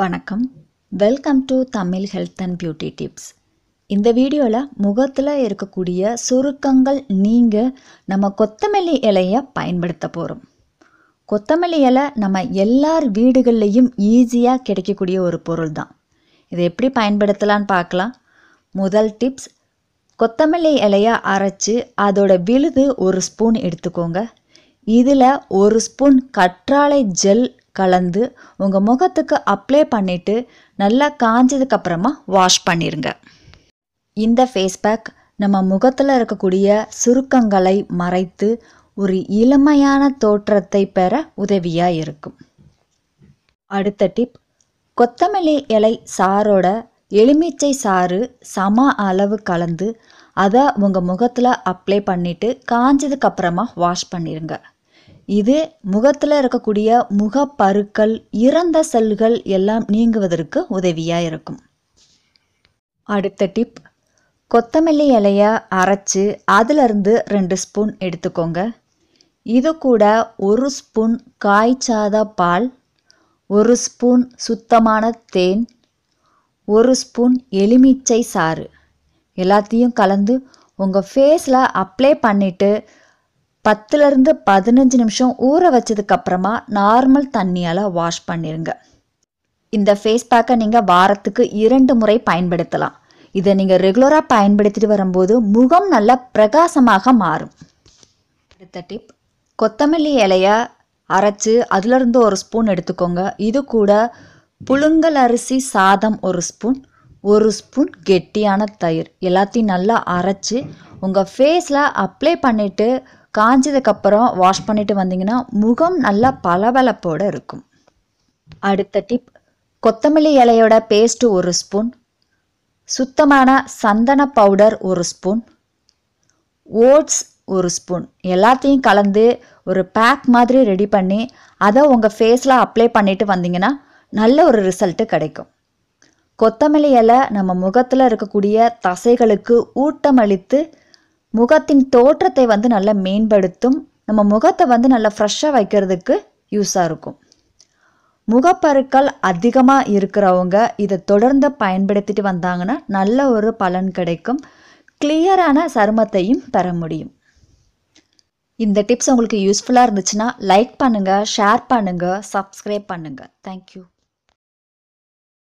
வணக்கம். Welcome to Tamil health and beauty tips இந்த வீடியோவில் முகத்தில் இருக்கக்கூடிய சுருக்கங்கள் நீங்க நம்ம கொத்தமல்லி இலையை பயன்படுத்த போகிறோம் கொத்தமல்லி இலை நம்ம எல்லார் வீடுகள்லேயும் ஈஸியாக கிடைக்கக்கூடிய ஒரு பொருள் தான் இதை எப்படி பயன்படுத்தலான்னு பார்க்கலாம். முதல் டிப்ஸ் கொத்தமல்லி இலையை அரைச்சி அதோட விழுது ஒரு ஸ்பூன் எடுத்துக்கோங்க. இதில் ஒரு ஸ்பூன் கற்றாழை ஜெல் கலந்து உங்கள் முகத்துக்கு அப்ளை பண்ணிவிட்டு நல்லா காஞ்சதுக்கப்புறமா வாஷ் பண்ணிடுங்க இந்த ஃபேஸ் பேக் நம்ம முகத்தில் இருக்கக்கூடிய சுருக்கங்களை மறைத்து ஒரு இளமையான தோற்றத்தை பெற உதவியாக இருக்கும். அடுத்த டிப் கொத்தமல்லி இலை சாரோட எலுமிச்சை சாறு சம அளவு கலந்து அதை உங்கள் முகத்தில் அப்ளை பண்ணிவிட்டு காஞ்சதுக்கப்புறமா வாஷ் பண்ணிடுங்க இது முகத்தில் இருக்கக்கூடிய முகப்பருக்கள் இறந்த செல்கள் எல்லாம் நீங்குவதற்கு உதவியாக இருக்கும். அடுத்த டிப் கொத்தமல்லி இலையை அரைச்சி அதிலிருந்து ரெண்டு ஸ்பூன் எடுத்துக்கோங்க. இது கூட ஒரு ஸ்பூன் காய்ச்சாத பால் ஒரு ஸ்பூன் சுத்தமான தேன் ஒரு ஸ்பூன் எலுமிச்சை சாறு. எல்லாத்தையும் கலந்து உங்கள் ஃபேஸில் அப்ளை பண்ணிவிட்டு பத்துலேருந்து பதினஞ்சு நிமிஷம் ஊற வச்சதுக்கப்புறமா நார்மல் தண்ணியால் வாஷ் பண்ணிடுங்க இந்த ஃபேஸ் பேக்கை நீங்கள் வாரத்துக்கு இரண்டு முறை பயன்படுத்தலாம். இதை நீங்கள் ரெகுலராக பயன்படுத்திட்டு வரும்போது முகம் நல்லா பிரகாசமாக மாறும். அடுத்த டிப் கொத்தமல்லி இலையை அரைச்சி அதுலேருந்து ஒரு ஸ்பூன் எடுத்துக்கோங்க. இது கூட புழுங்கல் அரிசி சாதம் ஒரு ஸ்பூன் ஒரு ஸ்பூன் கெட்டியான தயிர். எல்லாத்தையும் நல்லா அரைச்சி உங்கள் ஃபேஸில் அப்ளை பண்ணிவிட்டு காஞ்சதுக்கப்புறம் வாஷ் பண்ணிட்டு வந்தீங்கன்னா முகம் நல்லா பளபளப்போடு இருக்கும். அடுத்த டிப் கொத்தமல்லி இலையோட பேஸ்ட்டு ஒரு ஸ்பூன் சுத்தமான சந்தன பவுடர் ஒரு ஸ்பூன் ஓட்ஸ் ஒரு ஸ்பூன் எல்லாத்தையும் கலந்து ஒரு பேக் மாதிரி ரெடி பண்ணி அதை உங்கள் ஃபேஸில் அப்ளை பண்ணிட்டு வந்தீங்கன்னா நல்ல ஒரு ரிசல்ட்டு கிடைக்கும். கொத்தமல்லி இலை நம்ம முகத்தில் இருக்கக்கூடிய தசைகளுக்கு ஊட்டமளித்து முகத்தின் தோற்றத்தை வந்து நல்லா மேம்படுத்தும். நம்ம முகத்தை வந்து நல்லா ஃப்ரெஷ்ஷாக வைக்கிறதுக்கு யூஸாக இருக்கும். முகப்பருக்கள் அதிகமாக இருக்கிறவங்க இதை தொடர்ந்து பயன்படுத்திட்டு வந்தாங்கன்னா நல்ல ஒரு பலன் கிடைக்கும். கிளியரான சருமத்தையும் பெற முடியும். இந்த டிப்ஸ் உங்களுக்கு யூஸ்ஃபுல்லாக இருந்துச்சுன்னா லைக் பண்ணுங்கள் ஷேர் பண்ணுங்கள் சப்ஸ்கிரைப் பண்ணுங்கள் தேங்க்யூ